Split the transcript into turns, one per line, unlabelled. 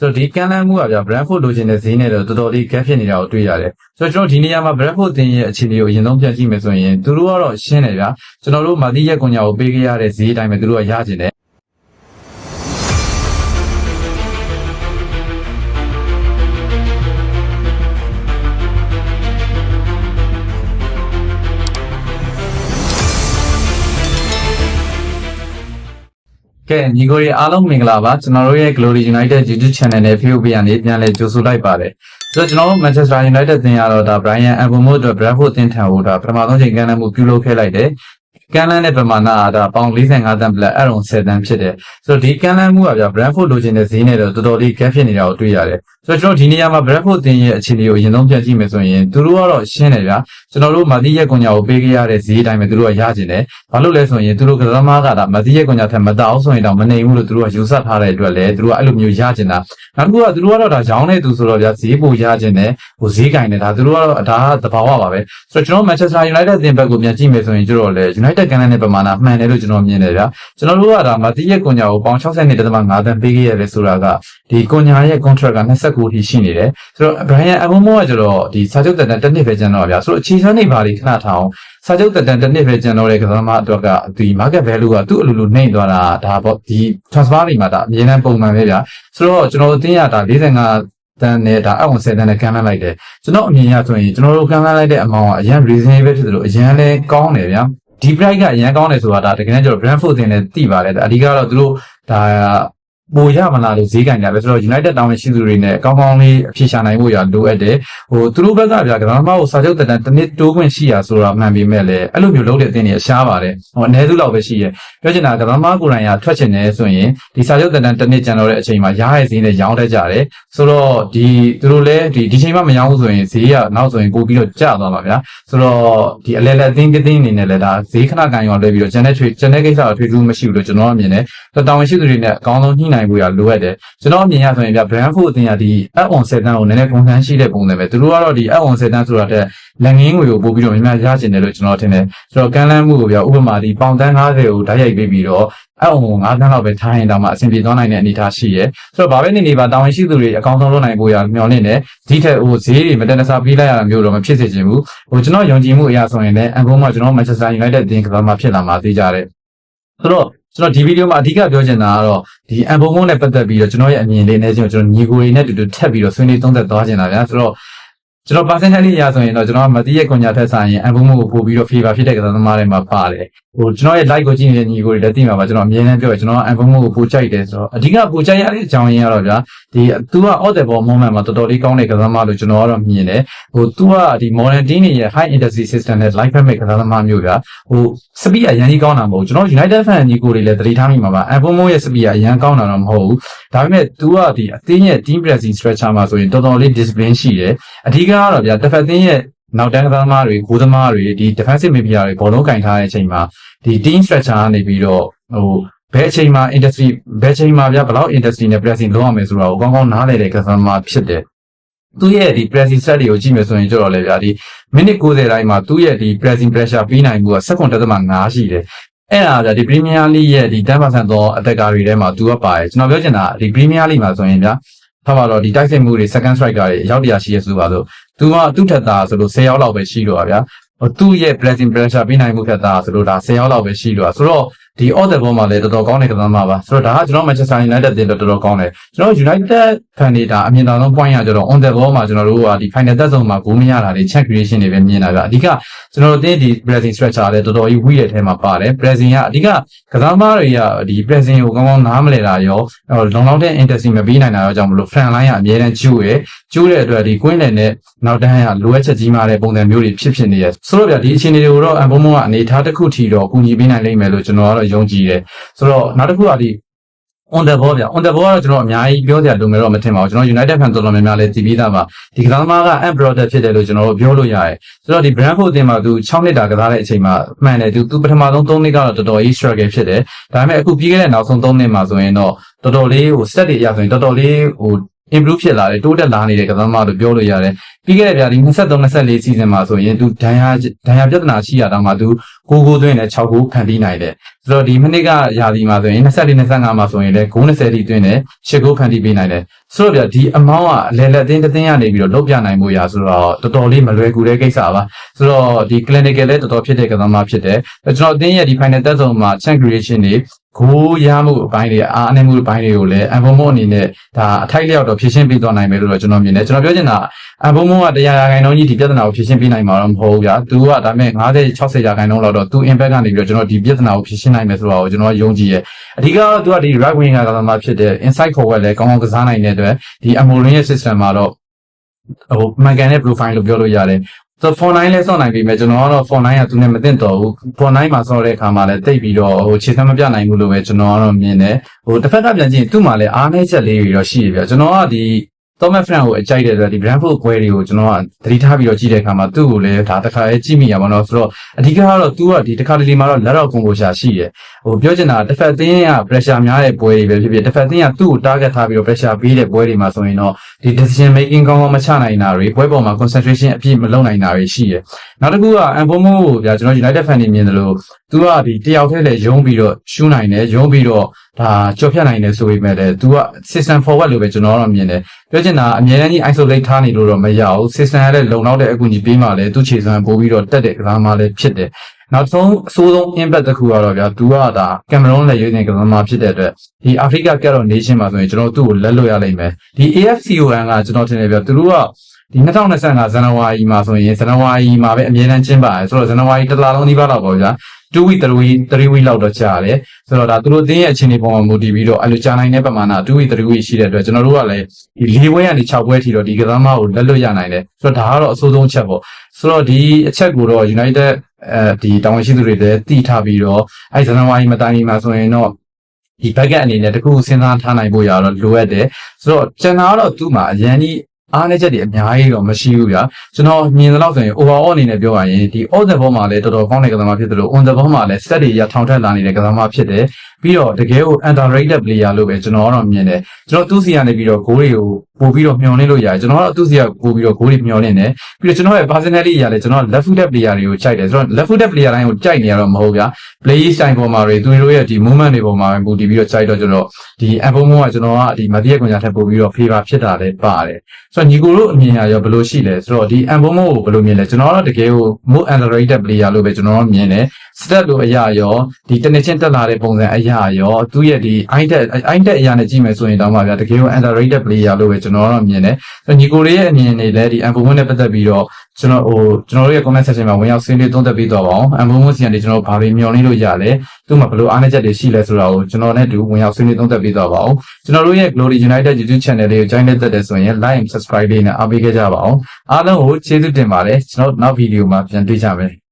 ဆိုတော့ဒီကန်လန်းမှုကဗျာ Brentford လိုချင်တဲ့ဈေးနဲ့တော့တော်တော်လေး gap ဖြစ်နေတာကိုတွေ့ရတယ်ဆိုတော့ကျွန်တော်ဒီနေရာမှာ Brentford တင်ရဲ့အခြေအနေကိုအရင်ဆုံးပြန်ကြည့်မယ်ဆိုရင်သူတို့ကတော့ရှင်းတယ်ဗျာကျွန်တော်တို့မာတီးရက်ကွန်ညာကိုပေးခဲ့ရတဲ့ဈေးအတိုင်းပဲသူတို့ကရကျင်တယ် ကဲညီကိုတွေအားလုံးမင်္ဂလာပါကျွန်တော်တို့ရဲ့ Glory United YouTube Channel နဲ့ Facebook ကနေပြန်လည်ကြိုဆိုလိုက်ပါတယ်ဆိုတော့ကျွန်တော်တို့ Manchester United တင်ရတော့ဒါ Brian Mbeumo အတွက် Brentford တင်ထံကိုဒါပထမဆုံးချိန်ကမ်းလှမ်းမှုပြုလုပ်ခဲ့လိုက်တယ်ကမ်းလှမ်းတဲ့ပမာဏကဒါပေါင်45တန်ပလက်အဲ့ရုံ7တန်ဖြစ်တယ်ဆိုတော့ဒီကမ်းလှမ်းမှုကဗျာ Brentford လိုချင်တဲ့ဈေးနဲ့တော့တော်တော်လေး gap ဖြစ်နေတာကိုတွေ့ရတယ်ဆိုတော့ကျွန်တော်ဒီနေရာမှာ Brentford တင်ရဲ့အခြေအနေကိုအရင်ဆုံးပြန်ကြည့်မယ်ဆိုရင်သူတို့ကတော့ရှင်းတယ်ဗျာကျွန်တော်တို့မာတီးရက်ကွန်ညာကိုပေးခဲ့ရတဲ့ဈေးအတိုင်းပဲသူတို့ကရကျင်တယ်ဘာလို့လဲဆိုရင်သူတို့ကစားသမားကဒါမာတီးရက်ကွန်ညာထက်မတောက်ဆိုရင်တော့မနေဘူးလို့သူတို့ကယူဆထားတဲ့အတွက်လည်းသူတို့ကအဲ့လိုမျိုးရကျင်တာနောက်တစ်ခုကသူတို့ကတော့ဒါရောင်းနေသူဆိုတော့ဗျာဈေးပိုရကျင်တယ်ဟိုဈေးကင်တယ်ဒါသူတို့ကတော့ဒါကသဘာဝပါပဲဆိုတော့ကျွန်တော် Manchester United တင်ဘက်ကိုပြန်ကြည့်မယ်ဆိုရင်ကျတော့လေ United ကန်တဲ့ပမာဏမှန်တယ်လို့ကျွန်တော်မြင်တယ်ဗျာကျွန်တော်တို့ကဒါမာတီးရက်ကွန်ညာကိုပေါင်62.5တန်ပေးခဲ့ရတယ်ဆိုတာကဒီကွန်ညာရဲ့ contract က29ထိရှိနေတယ်ဆိုတော့ Brian Mbeumo ကကျတော့ဒီစာချုပ်တက်တန်တစ်နှစ်ပဲကျန်တော့ဗျာဆိုတော့အခြေစမ်းနေပါလိခဏထားအောင်စာချုပ်တက်တန်တစ်နှစ်ပဲကျန်တော့တဲ့ကစားသမားအတွက်ကဒီ market value ကသူ့အလိုလိုနှိမ့်သွားတာဒါပေါ့ဒီ transfer တွေမှာဒါအမြဲတမ်းပုံမှန်ပဲဗျာဆိုတော့ကျွန်တော်တို့တင်းရတာ45တန်းနဲ့ဒါအဝန်7တန်းနဲ့ကမ်းလှမ်းလိုက်တယ်ကျွန်တော်အမြင်ရဆိုရင်ကျွန်တော်တို့ကမ်းလှမ်းလိုက်တဲ့အမောင်ကအရင် reasonable ဖြစ်တယ်လို့အရင်လဲကောင်းတယ်ဗျာဒီ price ကအရင်ကောင်းတယ်ဆိုတာဒါတကယ်တမ်းကျတော့ Brentford တင်နဲ့တိပါတယ်အဓိကတော့သူတို့ဒါ ပိုရမလားလို့ဈေးကင်ကြပဲဆိုတော့ United တောင်းဝင်ရှိသူတွေနဲ့အကောင်းကောင်းလေးအဖြေရှာနိုင်ဖို့ရလိုအပ်တယ်ဟိုသူတို့ဘက်ကဗျာကစားသမားကိုစာချုပ်တက်တန်တစ်နှစ်တိုးခွင့်ရှိရဆိုတာမှန်ပေမဲ့လည်းအဲ့လိုမျိုးလုပ်တဲ့အသင်းတွေအရှားပါတယ်ဟိုအနည်းစုလောက်ပဲရှိရပြောချင်တာကစားသမားကိုယ်တိုင်ကထွက်ချင်တယ်ဆိုရင်ဒီစာချုပ်တက်တန်တစ်နှစ်ကျန်တော့တဲ့အချိန်မှာရားရဲ့ဈေးနဲ့ရောင်းတတ်ကြတယ်ဆိုတော့ဒီသူတို့လည်းဒီဒီချိန်မှမရောင်းဘူးဆိုရင်ဈေးကနောက်ဆိုရင်ပို့ပြီးတော့ကျသွားပါဗျာဆိုတော့ဒီအလဲလဲအသင်းကတင်းအနေနဲ့လည်းဒါဈေးခဏကန်ရောလွှဲပြီးတော့ကျန်တဲ့ထွေကျန်တဲ့ကိစ္စတော့ထွေထူးမရှိဘူးလို့ကျွန်တော်အမြင်တယ်တော်တောင်ရှိသူတွေနဲ့အကောင်းဆုံးညှိနှိုင်းဖို့ရလိုအပ်တယ်ကျွန်တော်အမြင်ရဆိုရင်ဗျ Brentford အသင်းကဒီ add on 7တန်းကိုနည်းနည်းကွန်ဆန်းရှိတဲ့ပုံစံပဲသူတို့ကတော့ဒီ add on 7တန်းဆိုတာတဲ့လက်ငင်းငွေကိုပို့ပြီးတော့များများရချင်တယ်လို့ကျွန်တော်ထင်တယ်ဆိုတော့ကမ်းလှမ်းမှုကိုဗျဥပမာဒီပေါင်တန်း90ကိုဓာတ်ရိုက်ပေးပြီးတော့ add on ကို9တန်းလောက်ပဲထားရင်တောင်မှအဆင်ပြေသွားနိုင်တဲ့အနေအထားရှိရဲဆိုတော့ဘာပဲနေနေပါတာဝန်ရှိသူတွေအကောင်းဆုံးလုပ်နိုင်ဖို့ရမျှော်လင့်တယ်ဒီထက်ဟိုဈေးတွေမတက်တဆပေးလိုက်ရတာမျိုးတော့မဖြစ်စေချင်ဘူးဟိုကျွန်တော်ယုံကြည်မှုအရာဆိုရင်လည်းအန်ကုန်မှာကျွန်တော် Manchester United အသင်းကစားမှဖြစ်လာမှာသိကြတယ် ဆိုတော့ကျွန်တော်ဒီဗီဒီယိုမှာအဓိကပြောချင်တာကတော့ဒီအန်ဘုံမုံနဲ့ပတ်သက်ပြီးတော့ကျွန်တော်ရဲ့အမြင်လေးနဲ့ကျွန်တော်ညီကိုတွေနဲ့တူတူထပ်ပြီးတော့ဆွေးနွေးသုံးသပ်သွားချင်တာဗျာဆိုတော့ ကျွန်တော် personally အရာဆိုရင်တော့ကျွန်တော်မတိရဲ့ကွန်ညာထက်ဆိုင်ရင်အန်ဘုံမုံကိုပို့ပြီးတော့ favor ဖြစ်တဲ့ကစားသမားတွေမှာပါတယ်ဟိုကျွန်တော်ရဲ့ like ကိုကြည့်နေတဲ့ညီကိုတွေလည်းသိမှာပါကျွန်တော်အမြဲတမ်းပြောရကျွန်တော်အန်ဘုံမုံကိုပို့ကြိုက်တယ်ဆိုတော့အဓိကပို့ကြိုက်ရတဲ့အကြောင်းရင်းကတော့ဗျာဒီ तू က off the ball moment မှာတော်တော်လေးကောင်းတဲ့ကစားသမားလို့ကျွန်တော်ကတော့မြင်တယ်ဟို तू ကဒီ modern team တွေရဲ့ high intensity system နဲ့ live permit ကစားသမားမျိုးဗျာဟို speed အရင်ကြီးကောင်းတာမဟုတ်ကျွန်တော် United fan ညီကိုတွေလည်းသတိထားမိမှာပါအန်ဘုံမုံရဲ့ speed အရင်ကောင်းတာတော့မဟုတ်ဘူးဒါပေမဲ့ तू ကဒီအသင်းရဲ့ team pressing structure မှာဆိုရင်တော်တော်လေး discipline ရှိတယ်အဓိက ကတော့ဗျာတစ်ဖက်သင်းရဲ့နောက်တန်းကစားသမားတွေဂိုးသမားတွေဒီ defensive midfielder တွေဘောလုံးကင်ထားတဲ့အချိန်မှာဒီ team structure ကနေပြီးတော့ဟိုဘယ်အချိန်မှာ industry ဘယ်အချိန်မှာဗျာဘယ်လောက် industry နဲ့ pressing လုပ်ရမယ်ဆိုတာကိုကောင်းကောင်းနားလည်တဲ့ကစားသမားဖြစ်တယ်သူရဲ့ဒီ pressing set တွေကိုကြည့်မယ်ဆိုရင်ကြတော့လေဗျာဒီမိနစ်90တိုင်းမှာသူ့ရဲ့ဒီ pressing pressure ပြီးနိုင်မှုက7.5ရှိတယ်အဲ့ဒါဗျာဒီ Premier League ရဲ့ဒီ10%သောအသက်ကားတွေထဲမှာသူကပါတယ်ကျွန်တော်ပြောချင်တာဒီ Premier League မှာဆိုရင်ဗျာထားပါတော့ဒီတိုက်စစ်မှုတွေ second striker တွေအရောက်တရာရှိရဆိုပါဆို သူကသူ့ထက်သားဆိုလို့10ရောက်လောက်ပဲရှိတော့ပါဗျာဟိုသူ့ရဲ့ pressing pressure ပြီးနိုင်မှုထက်သားဆိုလို့ဒါ10ရောက်လောက်ပဲရှိတော့ဆိုတော့ ဒီ order ဘောမှာလည်းတော်တော်ကောင်းတဲ့ကစားသမားပါဆိုတော့ဒါကကျွန်တော် Manchester United တင်တော့တော်တော်ကောင်းတယ်ကျွန်တော် United fan တွေဒါအမြင်သာဆုံး point ရကြတော့ on the ball မှာကျွန်တော်တို့ကဒီ final သက်ဆုံးမှာဂိုးမရတာတွေ check creation တွေပဲမြင်တာဗျအဓိကကျွန်တော်တို့တင်းဒီ pressing structure လည်းတော်တော်ကြီး weak တဲ့ထဲမှာပါတယ် pressing ကအဓိကကစားသမားတွေကဒီ pressing ကိုကောင်းကောင်းနားမလည်တာရောလုံလောက်တဲ့ intensity မပေးနိုင်တာရောကြောင့်မလို့ fan line ကအများတန်းကျိုးရယ်ကျိုးတဲ့အတွက်ဒီ queen နဲ့နောက်တန်းရလိုအပ်ချက်ကြီးမားတဲ့ပုံစံမျိုးတွေဖြစ်ဖြစ်နေရဆိုတော့ဗျဒီအခြေအနေတွေကိုတော့အဘုံဘုံကအနေထားတစ်ခုထီတော့ကူညီပေးနိုင်လိမ့်မယ်လို့ကျွန်တော်ကတော့ယုံကြည်တယ်ဆိုတော့နောက်တစ်ခုကဒီ on the ball ဗျ on the ball ကတော့ကျွန်တော်အများကြီးပြောစရာလိုမယ်တော့မထင်ပါဘူးကျွန်တော် United fan တော်တော်များများလည်းတည်ပြီးသားပါဒီကစားသမားက unproductive ဖြစ်တယ်လို့ကျွန်တော်တို့ပြောလို့ရတယ်ဆိုတော့ဒီ Brentford အသင်းမှာသူ6နှစ်တာကစားတဲ့အချိန်မှာမှန်တယ်သူသူပထမဆုံး3နှစ်ကတော့တော်တော်ကြီး struggle ဖြစ်တယ်ဒါပေမဲ့အခုပြီးခဲ့တဲ့နောက်ဆုံး3နှစ်မှာဆိုရင်တော့တော်တော်လေးဟို set တွေအရဆိုရင်တော်တော်လေးဟို improve ဖြစ်လာတယ်တိုးတက်လာနေတဲ့ကစားသမားလို့ပြောလို့ရတယ်ပြီးခဲ့တဲ့ဗျာဒီ23 24 season မှာဆိုရင်သူဒဏ်ရာဒဏ်ရာပြဿနာရှိရတော့မှသူကိုကိုသွင်းနဲ့6ကိုဖန်တီးနိုင်တယ်ဆိုတော့ဒီမနစ်ကယာဒီမှာဆိုရင်24 25မှာဆိုရင်လည်းဂိုး20တိသွင်းနဲ့10ကိုဖန်တီးပေးနိုင်တယ်ဆိုတော့ဗျာဒီ amount ကအလဲလက်တင်းတစ်တင်းရနေပြီးတော့လောက်ပြနိုင်မှုရဆိုတော့တော်တော်လေးမလွယ်ကူတဲ့ကိစ္စပါဆိုတော့ဒီ clinical လည်းတော်တော်ဖြစ်တဲ့ကစားသမားဖြစ်တယ်ကျွန်တော်အတင်းရဲ့ဒီ final သက်ဆုံးမှာ chance creation တွေ ကိုရမှုအပိုင်းတွေအားအနှဲမှုအပိုင်းတွေကိုလည်းအဘုံမအနေနဲ့ဒါအထိုက်လျောက်တော့ဖြည့်ရှင်းပေးသွားနိုင်မယ်လို့တော့ကျွန်တော်မြင်တယ်ကျွန်တော်ပြောချင်တာအဘုံမကတရားရာခိုင်နှုန်းကြီးဒီပြဿနာကိုဖြည့်ရှင်းပေးနိုင်မှာတော့မဟုတ်ဘူးဗျာသူကဒါပေမဲ့50 60ရာခိုင်နှုန်းလောက်တော့သူ impact ကနေပြီးတော့ကျွန်တော်ဒီပြဿနာကိုဖြည့်ရှင်းနိုင်မယ်ဆိုတော့ကျွန်တော်ယုံကြည်ရဲ့အဓိကတော့သူကဒီ right wing ကကစားသမားဖြစ်တဲ့ inside forward လည်းကောင်းကောင်းကစားနိုင်တဲ့အတွက်ဒီ Amorin ရဲ့ system မှာတော့ဟိုမှန်ကန်တဲ့ profile လို့ပြောလို့ရတယ် ဆိုတော့ phone 9လဲစောင့်နိုင်ပြီမဲ့ကျွန်တော်ကတော့ phone 9ကသူနဲ့မသိတော့ဘူး phone 9မှာစောတဲ့အခါမှာလည်းတိတ်ပြီးတော့ဟိုခြေစမ်းမပြနိုင်ဘူးလို့ပဲကျွန်တော်ကတော့မြင်တယ်ဟိုတစ်ဖက်ကပြန်ကြည့်ရင်သူ့မှာလည်းအားနည်းချက်လေးတွေတော့ရှိရပြကျွန်တော်ကဒီ Thomas Frank ကိုအကြိုက်တဲ့အတွက်ဒီ Brentford ကွဲတွေကိုကျွန်တော်ကသတိထားပြီးတော့ကြည့်တဲ့အခါမှာသူ့ကိုလည်းဒါတစ်ခါလေးကြည့်မိရပါတော့ဆိုတော့အဓိကကတော့သူကဒီတစ်ခါတလေမှာတော့လက်တော့ကွန်ကိုရှာရှိတယ်ဟိုပြောချင်တာတစ်ဖက်သင်းက pressure များတဲ့ပွဲတွေပဲဖြစ်ဖြစ်တစ်ဖက်သင်းကသူ့ကို target ထားပြီးတော့ pressure ပေးတဲ့ပွဲတွေမှာဆိုရင်တော့ဒီ decision making ကောင်းကောင်းမချနိုင်တာတွေပွဲပေါ်မှာ concentration အပြည့်မလုပ်နိုင်တာတွေရှိတယ်နောက်တစ်ခုက Anfomo ကိုဗျာကျွန်တော် United fan တွေမြင်တယ်လို့သူကဒီတယောက်တည်းလည်းယုံပြီးတော့ရှူးနိုင်တယ်ယုံပြီးတော့ ဒါကြော်ဖြတ်နိုင်တယ်ဆိုပေမဲ့လည်း तू က system forward လို့ပဲကျွန်တော်ကတော့မြင်တယ်ပြောချင်တာအများကြီး isolate ထားနေလို့တော့မရဘူး system ကလည်းလုံလောက်တဲ့အကူအညီပေးမှလည်းသူ့ခြေစွမ်းပို့ပြီးတော့တက်တဲ့ကစားမှလည်းဖြစ်တယ်နောက်ဆုံးအဆိုးဆုံး impact တစ်ခုကတော့ဗျာ तू ကဒါကင်မရွန်လည်းရွေးနေကစားမှဖြစ်တဲ့အတွက်ဒီ Africa Cup of Nation မှာဆိုရင်ကျွန်တော်တို့သူ့ကိုလက်လွတ်ရလိမ့်မယ်ဒီ AFCON ကကျွန်တော်ထင်တယ်ဗျာသူတို့က ဒီ2025ဇန်နဝါရီမှာဆိုရင်ဇန်နဝါရီမှာပဲအမြဲတမ်းကျင်းပါတယ်ဆိုတော့ဇန်နဝါရီတစ်လလုံးဒီပါတော့ပေါ့ဗျာ2 week 3 week 3 week လောက်တော့ကြာတယ်ဆိုတော့ဒါသူတို့အသင်းရဲ့အခြေအနေပေါ်မှာမူတည်ပြီးတော့အဲ့လိုကြာနိုင်တဲ့ပမာဏ2 week 3 week ရှိတဲ့အတွက်ကျွန်တော်တို့ကလည်းဒီ၄ပွဲကနေ6ပွဲထိတော့ဒီကစားမကိုလက်လွတ်ရနိုင်တယ်ဆိုတော့ဒါကတော့အဆိုးဆုံးချက်ပေါ့ဆိုတော့ဒီအချက်ကိုတော့ United အဲဒီတာဝန်ရှိသူတွေလည်းတည်ထားပြီးတော့အဲ့ဇန်နဝါရီမတိုင်မီမှာဆိုရင်တော့ဒီ back အနေနဲ့တခုစဉ်းစားထားနိုင်ဖို့ရတော့လိုအပ်တယ်ဆိုတော့ကျန်တာကတော့သူ့မှာအရန်ကြီး အားနည်းချက်တွေအများကြီးတော့မရှိဘူးဗျာကျွန်တော်မြင်သလောက်ဆိုရင် overall အနေနဲ့ပြောရရင်ဒီ all the ball မှာလည်းတော်တော်ကောင်းတဲ့ကစားမဖြစ်တယ်လို့ on the ball မှာလည်း set တွေရထောင်ထက်လာနေတဲ့ကစားမဖြစ်တယ်ပြီးတော့တကယ်ကို underrated player လို့ပဲကျွန်တော်ကတော့မြင်တယ်ကျွန်တော်သူ့စီကနေပြီးတော့ဂိုးတွေကိုပို့ပြီးတော့မျှော်လင့်လို့ရတယ်ကျွန်တော်ကတော့သူ့စီကပို့ပြီးတော့ဂိုးတွေမျှော်လင့်တယ်ပြီးတော့ကျွန်တော်ရဲ့ personality အရာလည်းကျွန်တော် left footed player တွေကိုကြိုက်တယ်ဆိုတော့ left footed player တိုင်းကိုကြိုက်နေရတော့မဟုတ်ဗျာ play style ပေါ်မှာတွေသူတို့ရဲ့ဒီ movement တွေပေါ်မှာပဲပူတည်ပြီးတော့ကြိုက်တော့ကျွန်တော်ဒီ album ကကျွန်တော်ကဒီမတိရကွန်ညာထက်ပို့ပြီးတော့ favor ဖြစ်တာလည်းပါတယ်ဆိုတော့ညီကိုတို့အမြင်အရဘယ်လိုရှိလဲဆိုတော့ဒီ album ကိုဘယ်လိုမြင်လဲကျွန်တော်ကတော့တကယ်ကို more underrated player လို့ပဲကျွန်တော်မြင်တယ် stat လို့အရာရောဒီတနစ်ချင်းတက်လာတဲ့ပုံစံအရာရောသူ့ရဲ့ဒီ iTech iTech အရာနဲ့ကြည့်မယ်ဆိုရင်တောင်မှဗျာတကယ်ကို underrated player လို့ပဲကျွန်တော်ကတော့မြင်တယ်ဆိုတော့ညီကိုလေးရဲ့အမြင်တွေလည်းဒီ album နဲ့ပတ်သက်ပြီးတော့ကျွန်တော်ဟိုကျွန်တော်တို့ရဲ့ comment section မှာဝင်ရောက်ဆွေးနွေးသုံးသပ်ပြီးတော့ပါအောင် album စီကနေကျွန်တော်ဘာတွေမျှော်လင့်လို့ရလဲသူ့မှာဘယ်လိုအားနည်းချက်တွေရှိလဲဆိုတာကိုကျွန်တော်နဲ့တူဝင်ရောက်ဆွေးနွေးသုံးသပ်ပြီးတော့ပါအောင်ကျွန်တော်တို့ရဲ့ Glory United YouTube channel လေးကို join လုပ်တဲ့ဆိုရင် like and subscribe လေးနဲ့အားပေးခဲ့ကြပါအောင်အားလုံးကိုကျေးဇူးတင်ပါတယ်ကျွန်တော်နောက်ဗီဒီယိုမှာပြန်တွေ့ကြမယ်